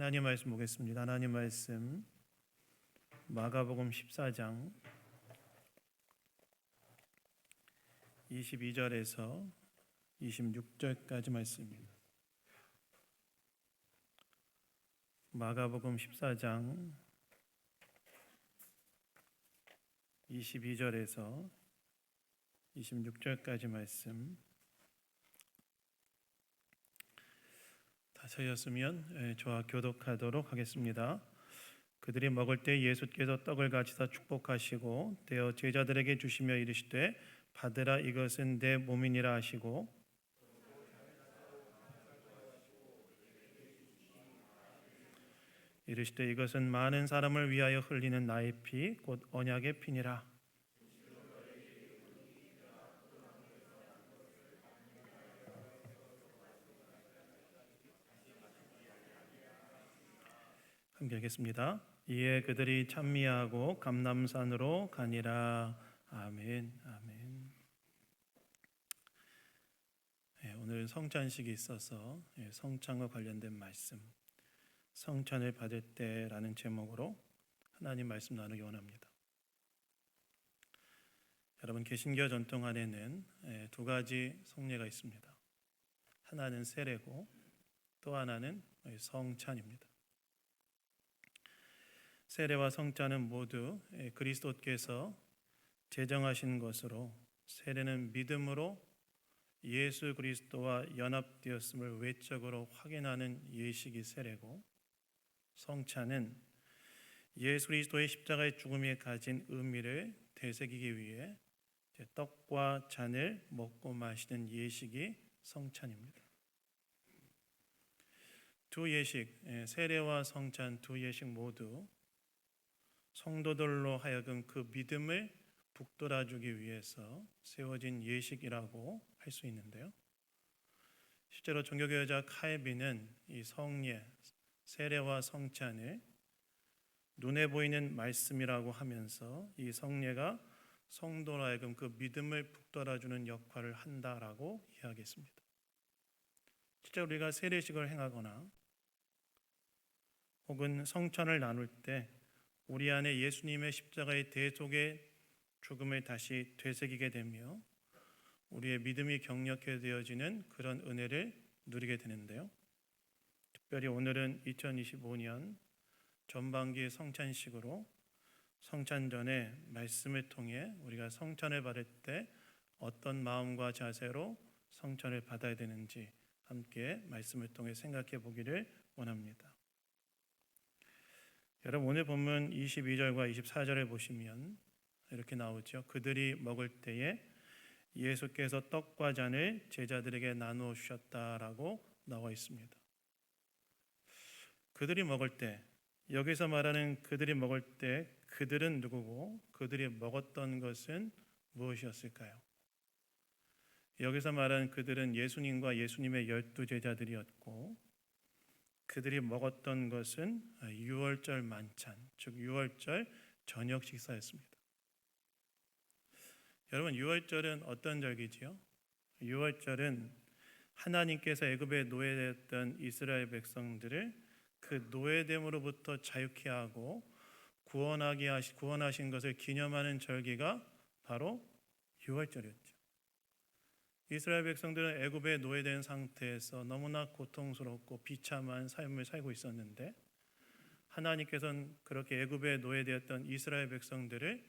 하나님 말씀 보겠습니다. 하나님 말씀 마가복음 14장 22절에서 26절까지 말씀입니다. 마가복음 14장 22절에서 26절까지 말씀 다 찾았으면 예, 저와 교독하도록 하겠습니다. 그들이 먹을 때 예수께서 떡을 가지사 축복하시고 떼어 제자들에게 주시며 이르시되 받으라 이것은 내 몸이니라 하시고 이르시되 이것은 많은 사람을 위하여 흘리는 나의 피 곧 언약의 피니라 함께 하겠습니다. 이에 그들이 찬미하고 감남산으로 가니라. 아멘. 아멘. 예, 오늘 성찬식이 있어서 예, 성찬과 관련된 말씀, 성찬을 받을 때라는 제목으로 하나님 말씀 나누기 원합니다. 여러분 개신교 전통 안에는 예, 두 가지 성례가 있습니다. 하나는 세례고 또 하나는 성찬입니다. 세례와 성찬은 모두 예, 그리스도께서 제정하신 것으로 세례는 믿음으로 예수 그리스도와 연합되었음을 외적으로 확인하는 예식이 세례고 성찬은 예수 그리스도의 십자가의 죽음에 가진 의미를 되새기기 위해 떡과 잔을 먹고 마시는 예식이 성찬입니다. 두 예식, 예, 세례와 성찬 두 예식 모두 성도들로 하여금 그 믿음을 북돋아주기 위해서 세워진 예식이라고 할 수 있는데요. 실제로 종교교회자 카에비는 이 성례, 세례와 성찬을 눈에 보이는 말씀이라고 하면서 이 성례가 성도로 하여금 그 믿음을 북돋아주는 역할을 한다라고 이야기했습니다. 실제 우리가 세례식을 행하거나 혹은 성찬을 나눌 때 우리 안에 예수님의 십자가의 대속의 죽음을 다시 되새기게 되며 우리의 믿음이 경력해 되어지는 그런 은혜를 누리게 되는데요. 특별히 오늘은 2025년 전반기 성찬식으로 성찬 전에 말씀을 통해 우리가 성찬을 받을 때 어떤 마음과 자세로 성찬을 받아야 되는지 함께 말씀을 통해 생각해 보기를 원합니다. 여러분 오늘 본문 22절과 24절을 보시면 이렇게 나오죠. 그들이 먹을 때에 예수께서 떡과 잔을 제자들에게 나누어 주셨다라고 나와 있습니다. 그들이 먹을 때 여기서 말하는 그들이 먹을 때 그들은 누구고 그들이 먹었던 것은 무엇이었을까요? 여기서 말하는 그들은 예수님과 예수님의 열두 제자들이었고 그들이 먹었던 것은 유월절 만찬, 즉 유월절 저녁 식사였습니다. 여러분 유월절은 어떤 절기지요? 유월절은 하나님께서 애굽에 노예되었던 이스라엘 백성들을 그 노예됨으로부터 자유케 하고 구원하게 하시 구원하신 것을 기념하는 절기가 바로 유월절이었죠. 이스라엘 백성들은 애굽에 노예된 상태에서 너무나 고통스럽고 비참한 삶을 살고 있었는데 하나님께서는 그렇게 애굽에 노예되었던 이스라엘 백성들을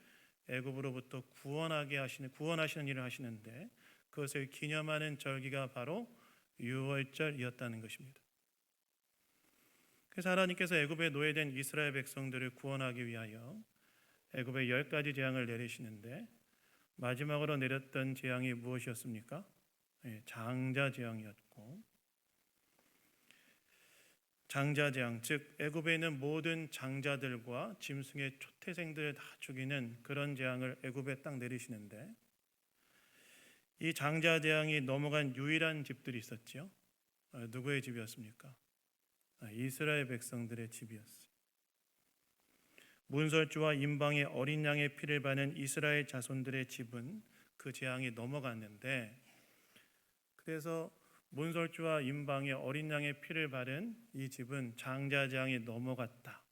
애굽으로부터 구원하게 하시는 구원하시는 일을 하시는데 그것을 기념하는 절기가 바로 유월절이었다는 것입니다. 그래서 하나님께서 애굽에 노예된 이스라엘 백성들을 구원하기 위하여 애굽에 열 가지 재앙을 내리시는데 마지막으로 내렸던 재앙이 무엇이었습니까? 예, 장자 재앙이었고 장자 재앙 즉 애굽에 있는 모든 장자들과 짐승의 초태생들을 다 죽이는 그런 재앙을 애굽에 딱 내리시는데 이 장자 재앙이 넘어간 유일한 집들이 있었죠. 어, 누구의 집이었습니까? 아, 이스라엘 백성들의 집이었어요. 문설주와 임방의 어린 양의 피를 바는 이스라엘 자손들의 집은 그 재앙이 넘어갔는데 그래서 문설주와 임방의 어린 양의 피를 바른 이 집은 장자장이 넘어갔다.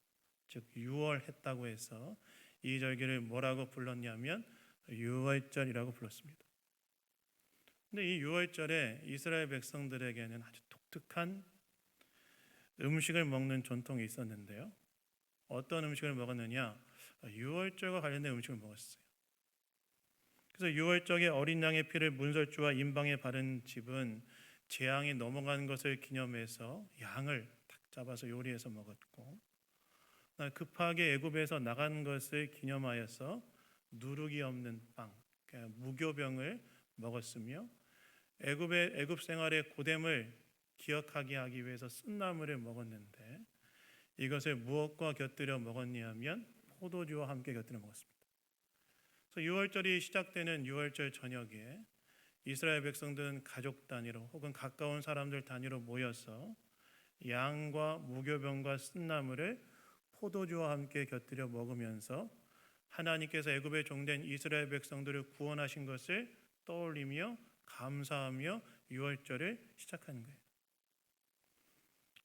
즉 유월했다고 해서 이 절기를 뭐라고 불렀냐면 유월절이라고 불렀습니다. 근데 이 유월절에 이스라엘 백성들에게는 아주 독특한 음식을 먹는 전통이 있었는데요. 어떤 음식을 먹었느냐? 유월절과 관련된 음식을 먹었어요. 그래서 유월절에 어린 양의 피를 문설주와 임방에 바른 집은 재앙이 넘어간 것을 기념해서 양을 탁 잡아서 요리해서 먹었고 급하게 애굽에서 나간 것을 기념하여서 누룩이 없는 빵, 그러니까 무교병을 먹었으며 애굽의 애굽 생활의 고됨을 기억하게 하기 위해서 쓴나물을 먹었는데 이것을 무엇과 곁들여 먹었냐면 포도주와 함께 곁들여 먹었습니다. 그래서 유월절이 시작되는 유월절 저녁에 이스라엘 백성들은 가족 단위로 혹은 가까운 사람들 단위로 모여서 양과 무교병과 쓴나물을 포도주와 함께 곁들여 먹으면서 하나님께서 애굽에 종된 이스라엘 백성들을 구원하신 것을 떠올리며 감사하며 유월절을 시작하는 거예요.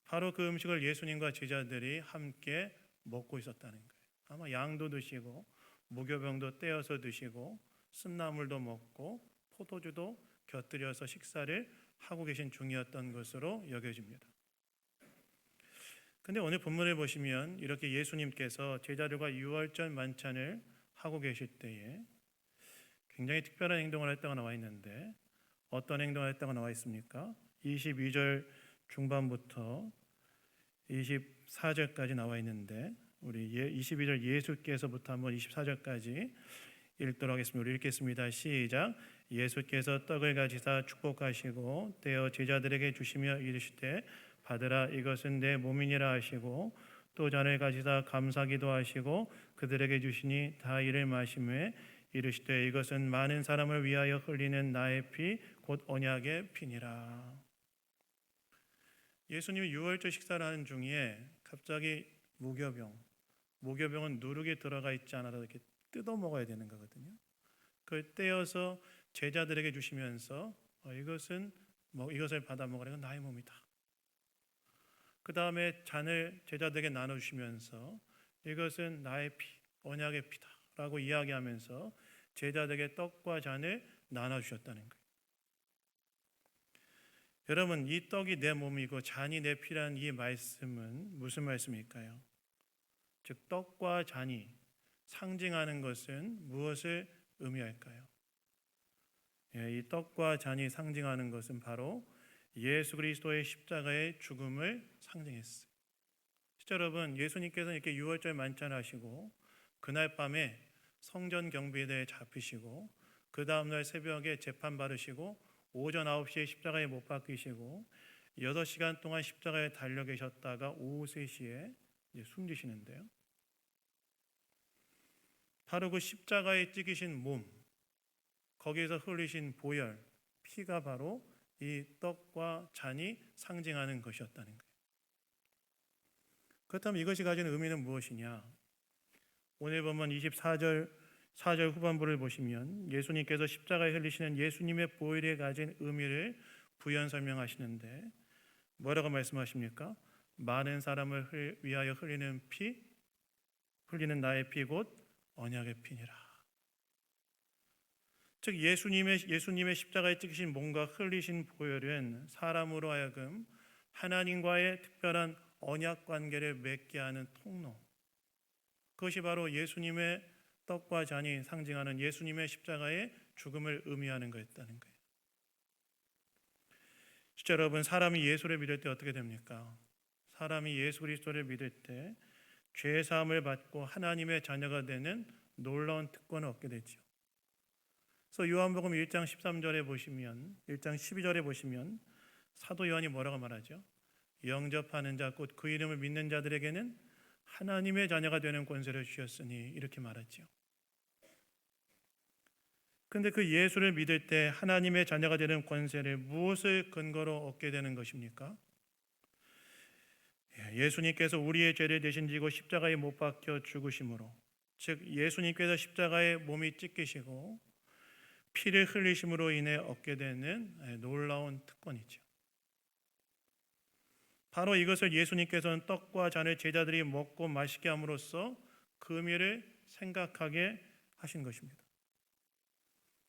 바로 그 음식을 예수님과 제자들이 함께 먹고 있었다는 거예요. 아마 양도 드시고 무교병도 떼어서 드시고 쓴나물도 먹고 포도주도 곁들여서 식사를 하고 계신 중이었던 것으로 여겨집니다. 근데 오늘 본문을 보시면 이렇게 예수님께서 제자들과 유월절 만찬을 하고 계실 때에 굉장히 특별한 행동을 했다고 나와 있는데 어떤 행동을 했다고 나와 있습니까? 22절 중반부터 24절까지 나와 있는데 우리 22절 예수께서부터 한번 24절까지 읽도록 하겠습니다. 읽겠습니다. 시작. 예수께서 떡을 가지사 축복하시고 떼어 제자들에게 주시며 이르시되 받으라 이것은 내 몸이니라 하시고 또 잔을 가지사 감사기도 하시고 그들에게 주시니 다 이를 마심에 이르시되 이것은 많은 사람을 위하여 흘리는 나의 피 곧 언약의 피니라. 예수님이 유월절 식사를 하는 중에 갑자기 무교병, 무교병은 누룩에 들어가 있지 않아도 이렇게 뜯어 먹어야 되는 거거든요. 그걸 떼어서 제자들에게 주시면서 어, 이것은 뭐 이것을 받아 먹으라 건 나의 몸이다. 그 다음에 잔을 제자들에게 나눠 주시면서 이것은 나의 피, 언약의 피다라고 이야기하면서 제자들에게 떡과 잔을 나눠 주셨다는 거예요. 여러분 이 떡이 내 몸이고 잔이 내 피라는 이 말씀은 무슨 말씀일까요? 즉 떡과 잔이 상징하는 것은 무엇을 의미할까요? 예, 이 떡과 잔이 상징하는 것은 바로 예수 그리스도의 십자가의 죽음을 상징했어요. 시청 여러분, 예수님께서 이렇게 유월절 만찬하시고 그날 밤에 성전 경비대에 잡히시고 그 다음 날 새벽에 재판 받으시고 오전 9시에 십자가에 못 박히시고 6시간 동안 십자가에 달려 계셨다가 오후 3시에 숨지시는데요. 바로 그 십자가에 찍히신 몸, 거기에서 흘리신 보혈, 피가 바로 이 떡과 잔이 상징하는 것이었다는 거예요. 그렇다면 이것이 가지는 의미는 무엇이냐? 오늘 보면 24절 4절 후반부를 보시면 예수님께서 십자가에 흘리시는 예수님의 보혈에 가진 의미를 부연 설명하시는데 뭐라고 말씀하십니까? 많은 사람을 위하여 흘리는 피, 흘리는 나의 피 곧 언약의 피니라. 즉 예수님의 예수님의 십자가에 찍히신 몸과 흘리신 보혈은 사람으로 하여금 하나님과의 특별한 언약 관계를 맺게 하는 통로. 그것이 바로 예수님의 떡과 잔이 상징하는 예수님의 십자가의 죽음을 의미하는 거였다는 거예요. 진짜 여러분 사람이 예수를 믿을 때 어떻게 됩니까? 사람이 예수 그리스도를 믿을 때 죄 사함을 받고 하나님의 자녀가 되는 놀라운 특권을 얻게 되죠. 그래서 요한복음 1장 13절에 보시면 1장 12절에 보시면 사도 요한이 뭐라고 말하죠? 영접하는 자 곧 그 이름을 믿는 자들에게는 하나님의 자녀가 되는 권세를 주셨으니 이렇게 말하죠. 근데 그 예수를 믿을 때 하나님의 자녀가 되는 권세를 무엇을 근거로 얻게 되는 것입니까? 예, 예수님께서 우리의 죄를 대신 지고 십자가에 못 박혀 죽으심으로 즉 예수님께서 십자가에 몸이 찢기시고 피를 흘리심으로 인해 얻게 되는 예, 놀라운 특권이죠. 바로 이것을 예수님께서는 떡과 잔을 제자들이 먹고 마시게 함으로써 그 의미를 생각하게 하신 것입니다.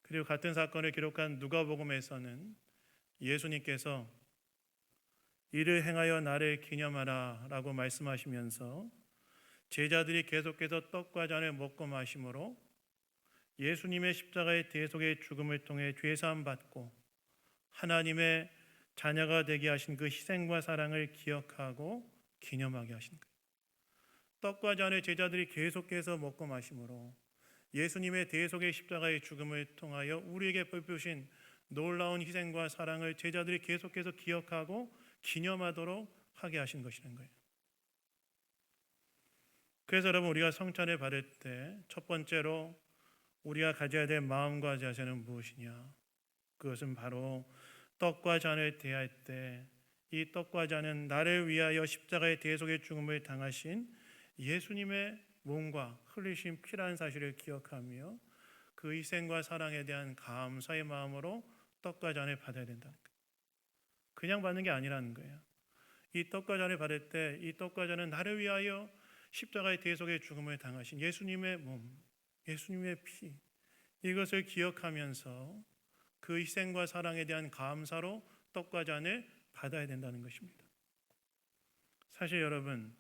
그리고 같은 사건을 기록한 누가복음에서는 예수님께서 이를 행하여 나를 기념하라라고 말씀하시면서 제자들이 계속해서 떡과 잔을 먹고 마심으로 예수님의 십자가의 대속의 죽음을 통해 죄 사함 받고 하나님의 자녀가 되게 하신 그 희생과 사랑을 기억하고 기념하게 하신 거예요. 떡과 잔을 제자들이 계속해서 먹고 마심으로 예수님의 대속의 십자가의 죽음을 통하여 우리에게 베푸신 놀라운 희생과 사랑을 제자들이 계속해서 기억하고 기념하도록 하게 하신 것이라는 거예요. 그래서 여러분 우리가 성찬을 받을 때 첫 번째로 우리가 가져야 될 마음과 자세는 무엇이냐? 그것은 바로 떡과 잔을 대할 때 이 떡과 잔은 나를 위하여 십자가의 대속의 죽음을 당하신 예수님의 몸과 흘리신 피라는 사실을 기억하며 그 희생과 사랑에 대한 감사의 마음으로 떡과 잔을 받아야 거예요. 그냥 받는 게 아니라는 거예요. 이 떡과 잔을 받을 때 이 떡과 잔은 나를 위하여 십자가의 대속의 죽음을 당하신 예수님의 몸, 예수님의 피 이것을 기억하면서 그 희생과 사랑에 대한 감사로 떡과 잔을 받아야 된다는 것입니다. 사실 여러분,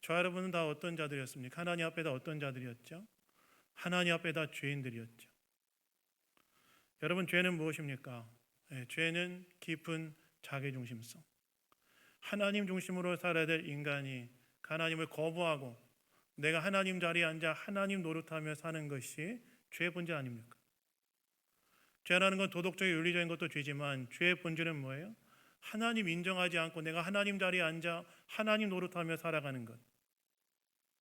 저 여러분은 다 어떤 자들이었습니까? 하나님 앞에 다 어떤 자들이었죠? 하나님 앞에 다 죄인들이었죠. 여러분 죄는 무엇입니까? 예, 죄는 깊은 자기 중심성. 하나님 중심으로 살아야 될 인간이 하나님을 거부하고 내가 하나님 자리에 앉아 하나님 노릇하며 사는 것이 죄의 본질 아닙니까? 죄라는 건 도덕적인 윤리적인 것도 죄지만 죄의 본질은 뭐예요? 하나님 인정하지 않고 내가 하나님 자리에 앉아 하나님 노릇하며 살아가는 것.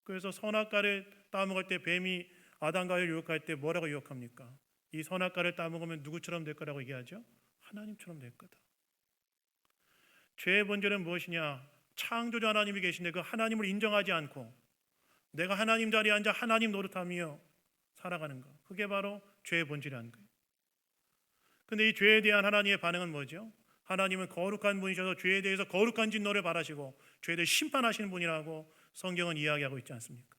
그래서 선악과를 따먹을 때 뱀이 아담과를 유혹할 때 뭐라고 유혹합니까? 이 선악과를 따먹으면 누구처럼 될 거라고 얘기하죠? 하나님처럼 될 거다. 죄의 본질은 무엇이냐? 창조주 하나님이 계신데 그 하나님을 인정하지 않고 내가 하나님 자리에 앉아 하나님 노릇하며 살아가는 것. 그게 바로 죄의 본질이라는 거예요. 근데 이 죄에 대한 하나님의 반응은 뭐죠? 하나님은 거룩한 분이셔서 죄에 대해서 거룩한 진노를 바라시고 죄에 대해 심판하시는 분이라고 성경은 이야기하고 있지 않습니까?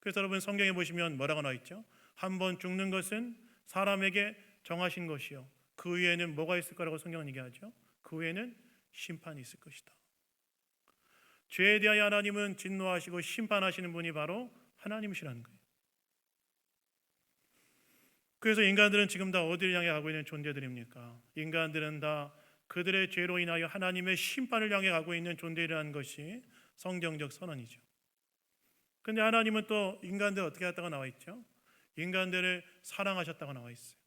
그래서 여러분 성경에 보시면 뭐라고 나와 있죠? 한 번 죽는 것은 사람에게 정하신 것이요. 그 위에는 뭐가 있을 거라고 성경은 얘기하죠? 그 위에는 심판이 있을 것이다. 죄에 대하여 하나님은 진노하시고 심판하시는 분이 바로 하나님이시라는 거예요. 그래서 인간들은 지금 다 어디를 향해 가고 있는 존재들입니까? 인간들은 다 그들의 죄로 인하여 하나님의 심판을 향해 가고 있는 존재라는 것이 성경적 선언이죠. 근데 하나님은 또 인간들 어떻게 했다고 나와 있죠? 인간들을 사랑하셨다고 나와 있어요.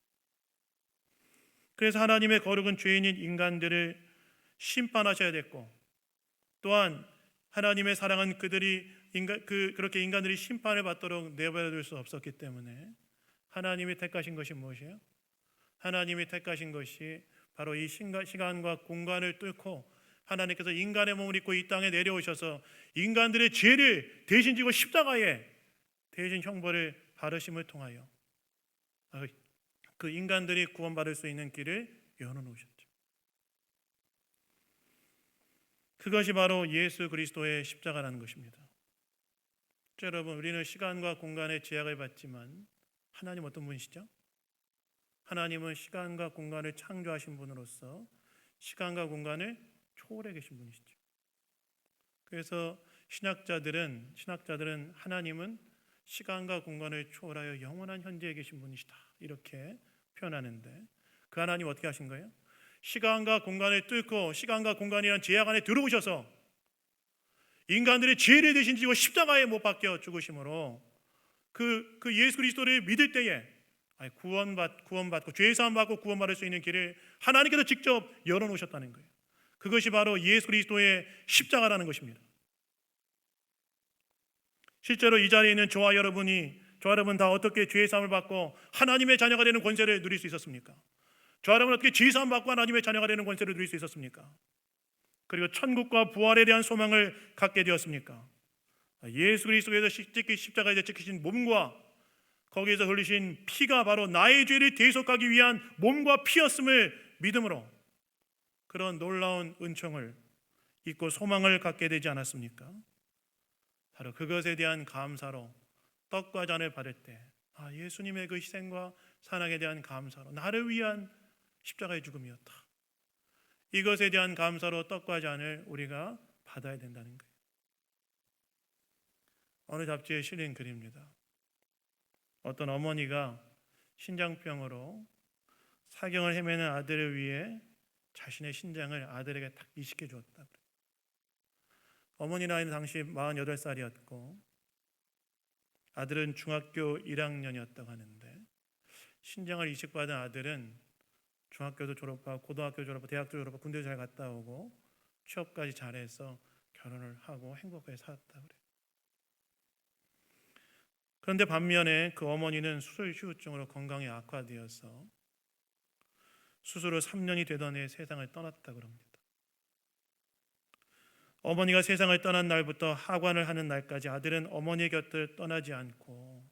그래서 하나님의 거룩은 죄인인 인간들을 심판하셔야 됐고 또한 하나님의 사랑은 그들이 인간, 그, 그렇게 인간들이 심판을 받도록 내버려 둘 수 없었기 때문에 하나님이 택하신 것이 무엇이에요? 하나님이 택하신 것이 바로 이 시간과 공간을 뚫고 하나님께서 인간의 몸을 입고 이 땅에 내려오셔서 인간들의 죄를 대신 지고 십자가에 대신 형벌을 받으심을 통하여 그 인간들이 구원받을 수 있는 길을 열어놓으셨죠. 그것이 바로 예수 그리스도의 십자가라는 것입니다. 여러분, 우리는 시간과 공간의 제약을 받지만 하나님 어떤 분이시죠? 하나님은 시간과 공간을 창조하신 분으로서 시간과 공간을 초월해 계신 분이시죠. 그래서 신학자들은 신학자들은 하나님은 시간과 공간을 초월하여 영원한 현재에 계신 분이시다. 이렇게 표현하는데 그 하나님 어떻게 하신 거예요? 시간과 공간을 뚫고 시간과 공간이란 제약 안에 들어오셔서 인간들의 죄를 대신 지고 십자가에 못 박혀 죽으심으로 그, 그 예수 그리스도를 믿을 때에 구원받, 구원받고 죄 사함 받고 구원받을 수 있는 길을 하나님께서 직접 열어놓으셨다는 거예요. 그것이 바로 예수 그리스도의 십자가라는 것입니다. 실제로 이 자리에 있는 저와 여러분이 저 여러분 다 어떻게 죄 사함을 받고 하나님의 자녀가 되는 권세를 누릴 수 있었습니까? 저 여러분 어떻게 죄 사함 받고 하나님의 자녀가 되는 권세를 누릴 수 있었습니까? 그리고 천국과 부활에 대한 소망을 갖게 되었습니까? 예수 그리스도에서 십자가에 찍히신 몸과 거기에서 흘리신 피가 바로 나의 죄를 대속하기 위한 몸과 피였음을 믿음으로 그런 놀라운 은총을 있고 소망을 갖게 되지 않았습니까? 바로 그것에 대한 감사로 떡과 잔을 받을 때 아, 예수님의 그 희생과 사랑에 대한 감사로 나를 위한 십자가의 죽음이었다. 이것에 대한 감사로 떡과 잔을 우리가 받아야 된다는 거예요. 어느 잡지에 실린 글입니다. 어떤 어머니가 신장병으로 사경을 헤매는 아들을 위해 자신의 신장을 아들에게 딱 이식해 주었다. 어머니 나이는 당시 48살이었고 아들은 중학교 1학년이었다고 하는데 신장을 이식받은 아들은 중학교도 졸업하고 고등학교 졸업하고 대학도 졸업하고 군대 잘 갔다 오고 취업까지 잘해서 결혼을 하고 행복하게 살았다 그래요. 그런데 반면에 그 어머니는 수술 후유증으로 건강이 악화되어서 수술 후 3년이 되던 해 세상을 떠났다 그럽니다. 어머니가 세상을 떠난 날부터 하관을 하는 날까지 아들은 어머니 곁을 떠나지 않고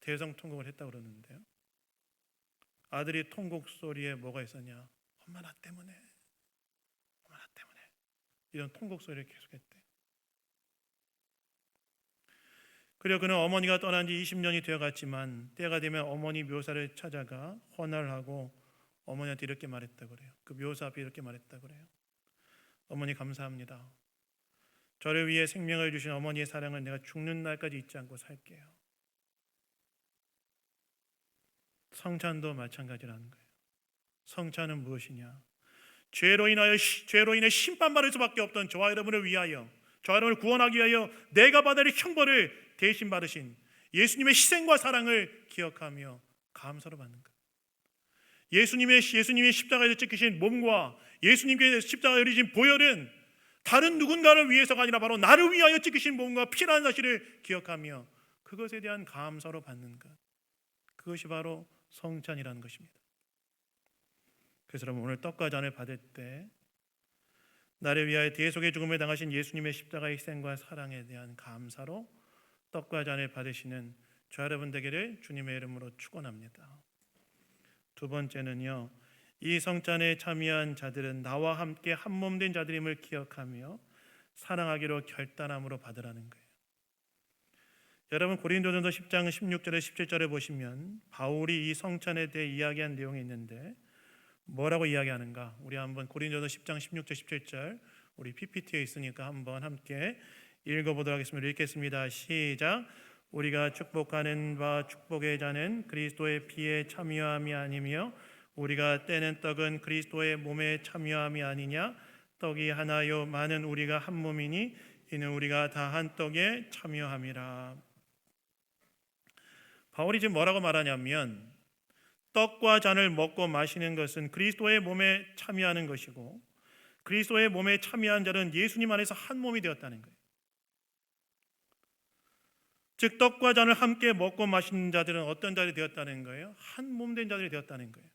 대성 통곡을 했다 그러는데요. 아들이 통곡 소리에 뭐가 있었냐? 엄마 나 때문에, 엄마 나 때문에 이런 통곡 소리를 계속했대. 그리고 그는 어머니가 떠난 지 20년이 되어갔지만 때가 되면 어머니 묘사를 찾아가 헌화를 하고 어머니한테 이렇게 말했다 그래요. 그 묘사 앞에 이렇게 말했다 그래요. 어머니 감사합니다. 저를 위해 생명을 주신 어머니의 사랑을 내가 죽는 날까지 잊지 않고 살게요. 성찬도 마찬가지라는 거예요. 성찬은 무엇이냐? 죄로 인하여 죄로 인해 심판받을 수밖에 없던 저와 여러분을 위하여 저와 여러분을 구원하기 위하여 내가 받을 형벌을 대신 받으신 예수님의 희생과 사랑을 기억하며 감사로 받는 것. 예수님의 예수님의 십자가에서 찍히신 몸과 예수님께 십자가에 흘리신 보혈은 다른 누군가를 위해서가 아니라 바로 나를 위하여 찍히신 몸과 피라는 사실을 기억하며 그것에 대한 감사로 받는 것. 그것이 바로 성찬이라는 것입니다. 그래서 여러분 오늘 떡과 잔을 받을 때 나를 위하여 대속의 죽음을 당하신 예수님의 십자가의 희생과 사랑에 대한 감사로 떡과 잔을 받으시는 저 여러분 되기를 주님의 이름으로 축원합니다. 두 번째는요. 이 성찬에 참여한 자들은 나와 함께 한 몸 된 자들임을 기억하며 사랑하기로 결단함으로 받으라는 거예요. 여러분 고린도전서 10장 16절에 17절에 보시면 바울이 이 성찬에 대해 이야기한 내용이 있는데 뭐라고 이야기하는가? 우리 한번 고린도전서 10장 16절 17절 우리 PPT에 있으니까 한번 함께 읽어보도록 하겠습니다. 읽겠습니다. 시작. 우리가 축복하는 바 축복의 자는 그리스도의 피에 참여함이 아니며 우리가 떼는 떡은 그리스도의 몸에 참여함이 아니냐 떡이 하나요 많은 우리가 한 몸이니 이는 우리가 다 한 떡에 참여함이라 바울이 지금 뭐라고 말하냐면 떡과 잔을 먹고 마시는 것은 그리스도의 몸에 참여하는 것이고 그리스도의 몸에 참여한 자는 예수님 안에서 한 몸이 되었다는 거예요. 즉 떡과 잔을 함께 먹고 마시는 자들은 어떤 자들이 되었다는 거예요? 한 몸 된 자들이 되었다는 거예요.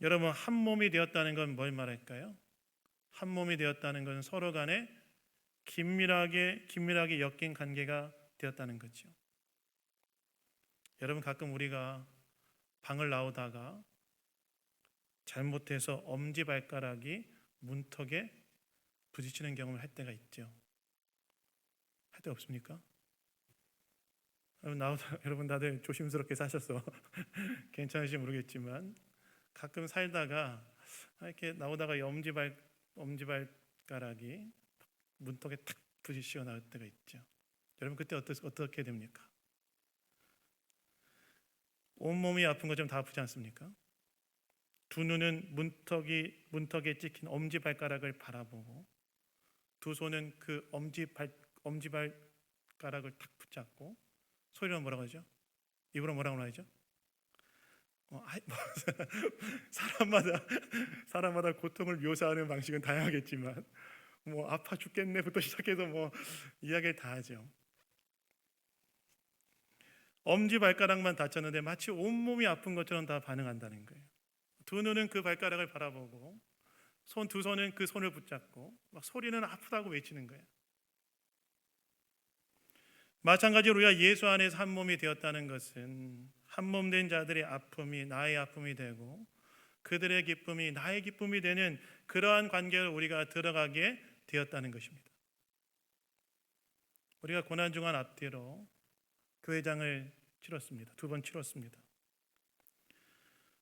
여러분 한 몸이 되었다는 건 뭘 말할까요? 한 몸이 되었다는 것은 서로 간에 긴밀하게 긴밀하게 엮인 관계가 되었다는 거죠. 여러분 가끔 우리가 방을 나오다가 잘못해서 엄지 발가락이 문턱에 부딪히는 경험을 할 때가 있죠. 할때 없습니까? 나오다 여러분 다들 조심스럽게 사셔서 괜찮으시 모르겠지만 가끔 살다가 이렇게 나오다가 엄지 발 엄지 발가락이 문턱에 탁 부딪히고 나올 때가 있죠. 여러분 그때 어떠, 어떻게 됩니까? 온 몸이 아픈 것처럼 다 아프지 않습니까? 두 눈은 문턱이 문턱에 찍힌 엄지 발가락을 바라보고 두 손은 그 엄지 발 엄지 발가락을 탁 붙잡고 소리로 뭐라고 하죠? 입으로 뭐라고 하죠? 어, 뭐, 사람마다 사람마다 고통을 묘사하는 방식은 다양하겠지만 뭐 아파 죽겠네부터 시작해서 뭐 이야기를 다 하죠. 엄지 발가락만 다쳤는데 마치 온 몸이 아픈 것처럼 다 반응한다는 거예요. 두 눈은 그 발가락을 바라보고 손 두 손은 그 손을 붙잡고 막 소리는 아프다고 외치는 거예요. 마찬가지로 우리가 예수 안에서 한 몸이 되었다는 것은 한 몸 된 자들의 아픔이 나의 아픔이 되고 그들의 기쁨이 나의 기쁨이 되는 그러한 관계를 우리가 들어가게 되었다는 것입니다. 우리가 고난 중한 앞뒤로 교회장을 치렀습니다. 두 번 치렀습니다.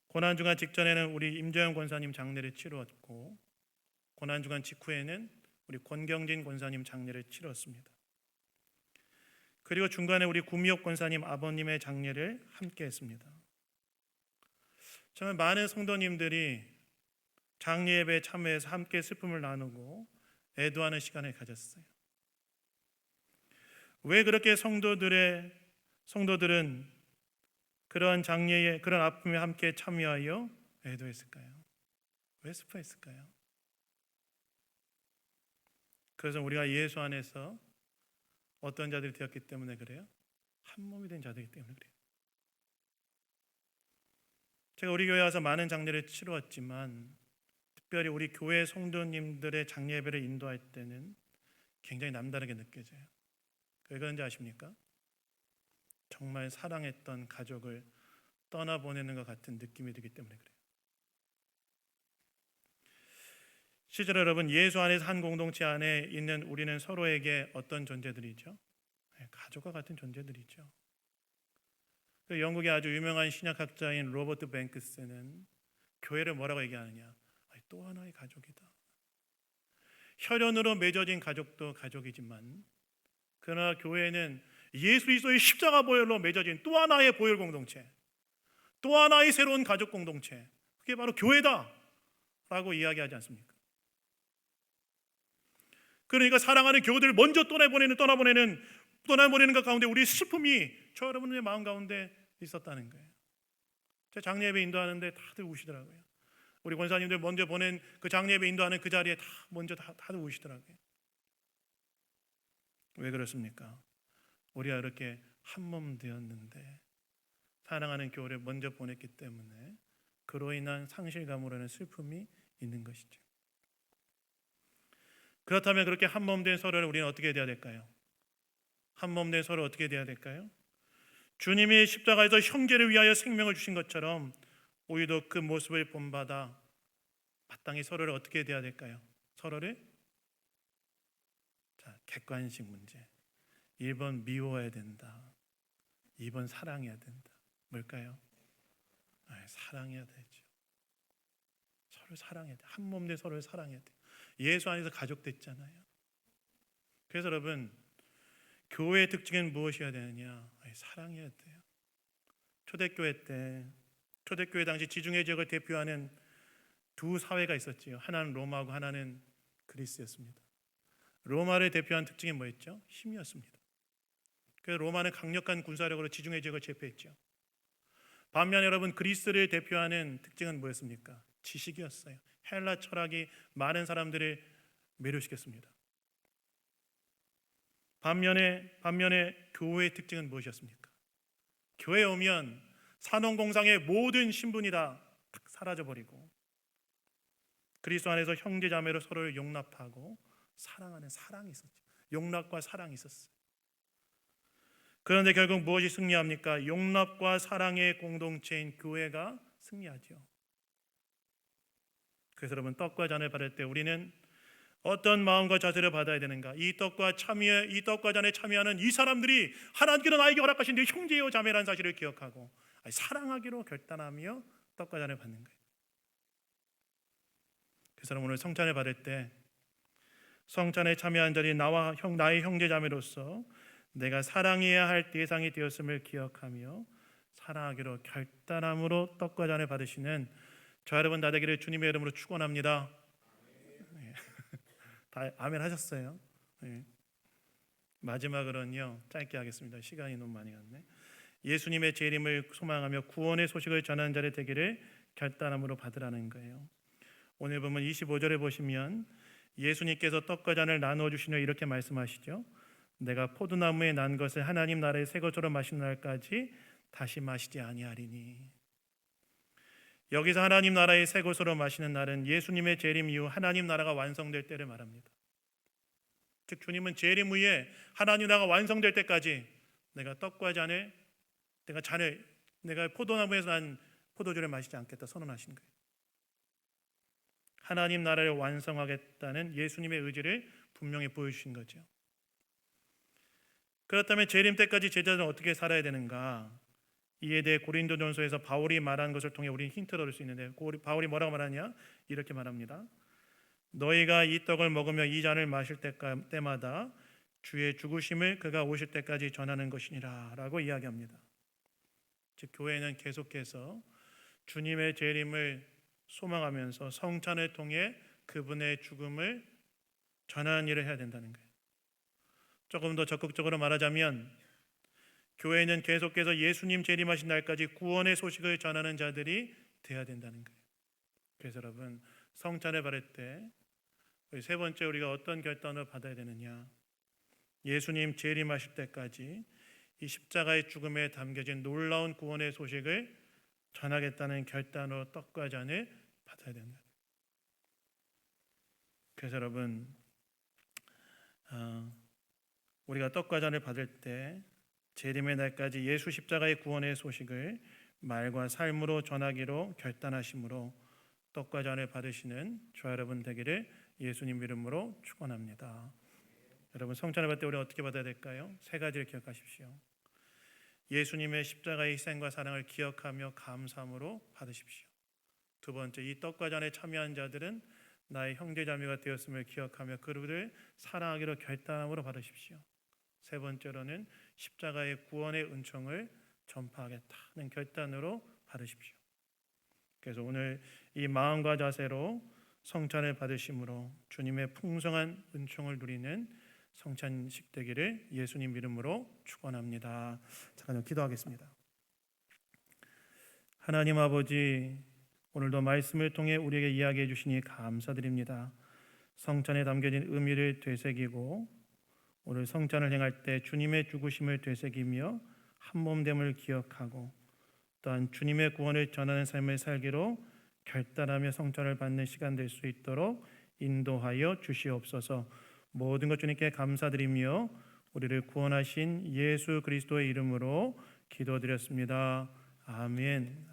고난 중한 직전에는 우리 임재영 권사님 장례를 치루었고 고난 중한 직후에는 우리 권경진 권사님 장례를 치렀습니다. 그리고 중간에 우리 구미옥 권사님 아버님의 장례를 함께 했습니다. 정말 많은 성도님들이 장례 예배에 참여해서 함께 슬픔을 나누고 애도하는 시간을 가졌어요. 왜 그렇게 성도들의 성도들은 그런 장례에 그런 아픔에 함께 참여하여 애도했을까요? 왜 슬퍼했을까요? 그래서 우리가 예수 안에서 어떤 자들이 되었기 때문에 그래요? 한 몸이 된 자들이기 때문에 그래요. 제가 우리 교회 와서 많은 장례를 치루었지만 특별히 우리 교회 성도님들의 장례 예배를 인도할 때는 굉장히 남다르게 느껴져요. 왜 그런지 아십니까? 정말 사랑했던 가족을 떠나보내는 것 같은 느낌이 들기 때문에 그래요. 실제로 여러분 예수 안에서 한 공동체 안에 있는 우리는 서로에게 어떤 존재들이죠? 네, 가족과 같은 존재들이죠. 그 영국의 아주 유명한 신약학자인 로버트 뱅크스는 교회를 뭐라고 얘기하느냐? 또 하나의 가족이다. 혈연으로 맺어진 가족도 가족이지만 그러나 교회는 예수 그리스도의 십자가 보혈로 맺어진 또 하나의 보혈 공동체, 또 하나의 새로운 가족 공동체, 그게 바로 교회다라고 이야기하지 않습니까? 그러니까 사랑하는 교우들을 먼저 떠나보내는 떠나보내는 떠나보내는 것 가운데 우리 슬픔이 저 여러분의 마음 가운데 있었다는 거예요. 제 장례 예배 인도하는데 다들 우시더라고요. 우리 권사님들 먼저 보낸 그 장례 예배 인도하는 그 자리에 다 먼저 다, 다들 우시더라고요. 왜 그렇습니까? 우리가 이렇게 한 몸 되었는데 사랑하는 교회를 먼저 보냈기 때문에 그로 인한 상실감으로 는 슬픔이 있는 것이죠. 그렇다면 그렇게 한 몸 된 서로를 우리는 어떻게 돼야 될까요? 한 몸 된 서로 어떻게 돼야 될까요? 주님이 십자가에서 형제를 위하여 생명을 주신 것처럼 우리도 그 모습을 본받아 마땅히 서로를 어떻게 돼야 될까요? 서로를 자, 객관식 문제. 1번 미워해야 된다. 2번 사랑해야 된다. 뭘까요? 아, 사랑해야 되죠. 서로 사랑해야 돼. 한몸내 서로를 사랑해야 돼. 예수 안에서 가족 됐잖아요. 그래서 여러분 교회의 특징은 무엇이어야 되느냐? 사랑해야 돼요. 초대교회 때 초대교회 당시 지중해 지역을 대표하는 두 사회가 있었지요. 하나는 로마하고 하나는 그리스였습니다. 로마를 대표한 특징이 뭐였죠? 힘이었습니다. 그래서 로마는 강력한 군사력으로 지중해 지역을 제패했죠. 반면 여러분 그리스를 대표하는 특징은 뭐였습니까? 지식이었어요. 헬라 철학이 많은 사람들을 매료시켰습니다. 반면에 반면에 교회의 특징은 무엇이었습니까? 교회에 오면 산업공상의 모든 신분이 다 사라져 버리고 그리스도 안에서 형제자매로 서로를 용납하고 사랑하는 사랑이 있었죠. 용납과 사랑이 있었어요. 그런데 결국 무엇이 승리합니까? 용납과 사랑의 공동체인 교회가 승리하죠. 그래서 여러분 떡과 잔을 받을 때 우리는 어떤 마음과 자세를 받아야 되는가? 이 떡과 참여, 이 떡과 잔에 참여하는 이 사람들이 하나님께서 나에게 허락하신 내 형제요 자매라는 사실을 기억하고 사랑하기로 결단하며 떡과 잔을 받는 거예요. 그래서 오늘 성찬을 받을 때 성찬에 참여한 자리 나와 형 나의 형제 자매로서 내가 사랑해야 할 대상이 되었음을 기억하며 사랑하기로 결단함으로 떡과 잔을 받으시는 저 여러분 다 되기를 주님의 이름으로 축원합니다. 네. 다 아멘 하셨어요. 네. 마지막으로는요 짧게 하겠습니다. 시간이 너무 많이 갔네. 예수님의 재림을 소망하며 구원의 소식을 전하는 자를 되기를 결단함으로 받으라는 거예요. 오늘 보면 25절에 보시면 예수님께서 떡과 잔을 나누어 주시며 이렇게 말씀하시죠. 내가 포도나무에 난 것을 하나님 나라의 새 것으로 마시는 날까지 다시 마시지 아니하리니. 여기서 하나님 나라의 새 것으로 마시는 날은 예수님의 재림 이후 하나님 나라가 완성될 때를 말합니다. 즉 주님은 재림 후에 하나님 나라가 완성될 때까지 내가 떡과 잔을 내가 잔을 내가 포도나무에서 난 포도주를 마시지 않겠다 선언하신 거예요. 하나님 나라를 완성하겠다는 예수님의 의지를 분명히 보여주신 거죠. 그렇다면 재림 때까지 제자들은 어떻게 살아야 되는가? 이에 대해 고린도전서에서 바울이 말한 것을 통해 우리는 힌트를 얻을 수 있는데 바울이 뭐라고 말하냐? 이렇게 말합니다. 너희가 이 떡을 먹으며 이 잔을 마실 때마다 주의 죽으심을 그가 오실 때까지 전하는 것이니라라고 이야기합니다. 즉 교회는 계속해서 주님의 재림을 소망하면서 성찬을 통해 그분의 죽음을 전하는 일을 해야 된다는 거예요. 조금 더 적극적으로 말하자면 교회는 계속해서 예수님 재림하신 날까지 구원의 소식을 전하는 자들이 돼야 된다는 거예요. 그래서 여러분 성찬을 받을 때세 번째 우리가 어떤 결단을 받아야 되느냐? 예수님 재림하실 때까지 이 십자가의 죽음에 담겨진 놀라운 구원의 소식을 전하겠다는 결단으로 떡과 잔을 받아야 된다. 그래서 여러분 어, 우리가 떡과 잔을 받을 때 재림의 날까지 예수 십자가의 구원의 소식을 말과 삶으로 전하기로 결단하심으로 떡과 잔을 받으시는 저와 여러분 되기를 예수님 이름으로 축원합니다. 여러분 성찬을 받을 때 우리 어떻게 받아야 될까요? 세 가지를 기억하십시오. 예수님의 십자가의 희생과 사랑을 기억하며 감사함으로 받으십시오. 두 번째, 이 떡과 잔에 참여한 자들은 나의 형제 자매가 되었음을 기억하며 그들을 사랑하기로 결단함으로 받으십시오. 세 번째로는 십자가의 구원의 은총을 전파하겠다는 결단으로 받으십시오. 그래서 오늘 이 마음과 자세로 성찬을 받으심으로 주님의 풍성한 은총을 누리는 성찬식 되기를 예수님 이름으로 축원합니다. 잠깐 좀 기도하겠습니다. 하나님 아버지 오늘도 말씀을 통해 우리에게 이야기해 주시니 감사드립니다. 성찬에 담겨진 의미를 되새기고 오늘 성찬을 행할 때 주님의 죽으심을 되새기며 한 몸됨을 기억하고 또한 주님의 구원을 전하는 삶을 살기로 결단하며 성찬을 받는 시간 될 수 있도록 인도하여 주시옵소서. 모든 것 주님께 감사드리며 우리를 구원하신 예수 그리스도의 이름으로 기도드렸습니다. 아멘.